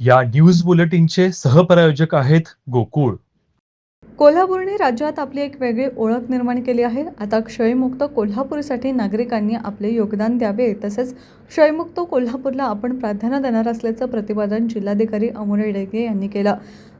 या न्यूज बुलेटिनचे सहप्रायोजक आहेत गोकुळ. कोल्हापूरने राज्यात आपली एक वेगळी ओळख निर्माण केली आहे. आता क्षयमुक्त कोल्हापूरसाठी नागरिकांनी आपले योगदान द्यावे तसेच क्षयमुक्त कोल्हापूरला आपण प्राधान्य देणार असल्याचं प्रतिपादन जिल्हाधिकारी अमोल डेगे यांनी केलं.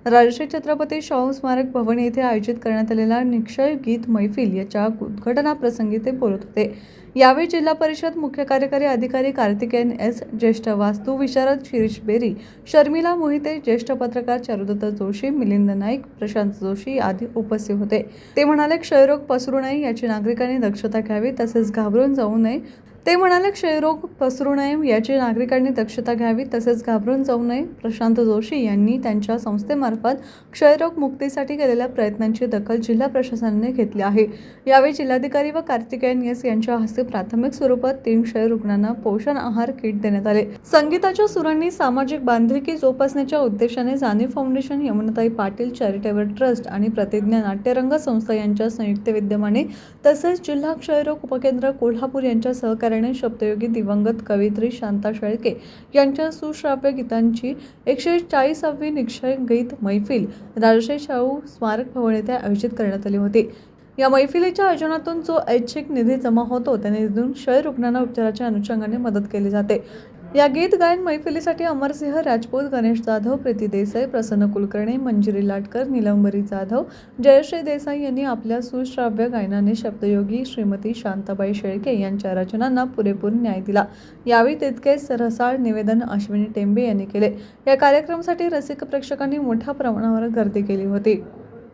राजश्री छत्रपती शाहू स्मारक भवन येथे आयोजित करण्यात आलेल्या निक्षय गीत मैफिल याच्या उद्घाटनाप्रसंगी ते बोलत होते. यावेळी जिल्हा परिषद मुख्य कार्यकारी अधिकारी कार्तिकेयन एस ज्येष्ठ वास्तू विशारद शिरीष बेरी शर्मिला मोहिते ज्येष्ठ पत्रकार चारुदत्त जोशी मिलिंद नाईक प्रशांत जोशी आदी उपस्थित होते. ते म्हणाले क्षयरोग पसरू नये याची नागरिकांनी दक्षता घ्यावी तसेच घाबरून जाऊ नये ते म्हणाले क्षयरोग पसरू नये याची नागरिकांनी दक्षता घ्यावी तसेच घाबरून जाऊ नये. प्रशांत जोशी यांनी त्यांच्या संस्थेमार्फत क्षयरोग मुक्तीसाठी केलेल्या प्रयत्नांची दखल जिल्हा प्रशासनाने घेतली आहे. यावेळी जिल्हाधिकारी व कार्तिकेयन एस यांच्या हस्ते प्राथमिक स्वरूपात तीन क्षय रुग्णांना पोषण आहार किट देण्यात आले. संगीताच्या सुरांनी सामाजिक बांधिलकी जोपासण्याच्या उद्देशाने Janiv foundation Yamunatai Patil charitable trust आणि प्रतिज्ञा नाट्यरंग संस्था यांच्या संयुक्त विद्यमाने तसेच जिल्हा क्षयरोग उपकेंद्र कोल्हापूर यांच्या सहकार्याने शब्दयोगी दिवंगत कवयित्री शांता शेळके यांच्या सुश्राव्य गीतांची एकशे चाळीसावी निक्षय गीत मैफिल राजश्री शाहू स्मारक भवन येथे आयोजित करण्यात आली होती. या मैफिलीच्या आयोजनातून जो ऐच्छिक निधी जमा होतो त्या निधीतून क्षय रुग्णांना उपचाराच्या अनुषंगाने मदत केली जाते. या गीत गायन मैफिलीसाठी अमरसिंह राजपूत गणेश जाधव प्रीती देसाई प्रसन्न कुलकर्णी मंजिरी लाटकर निलंबरी जाधव जयश्री देसाई यांनी आपल्या सुश्राव्य गायनाने शब्दयोगी श्रीमती शांताबाई शेळके यांच्या रचनांना पुरेपूर न्याय दिला. यावेळी तितकेच सरसाळ निवेदन अश्विनी टेंबे यांनी केले. या कार्यक्रमासाठी रसिक प्रेक्षकांनी मोठ्या प्रमाणावर गर्दी केली होती.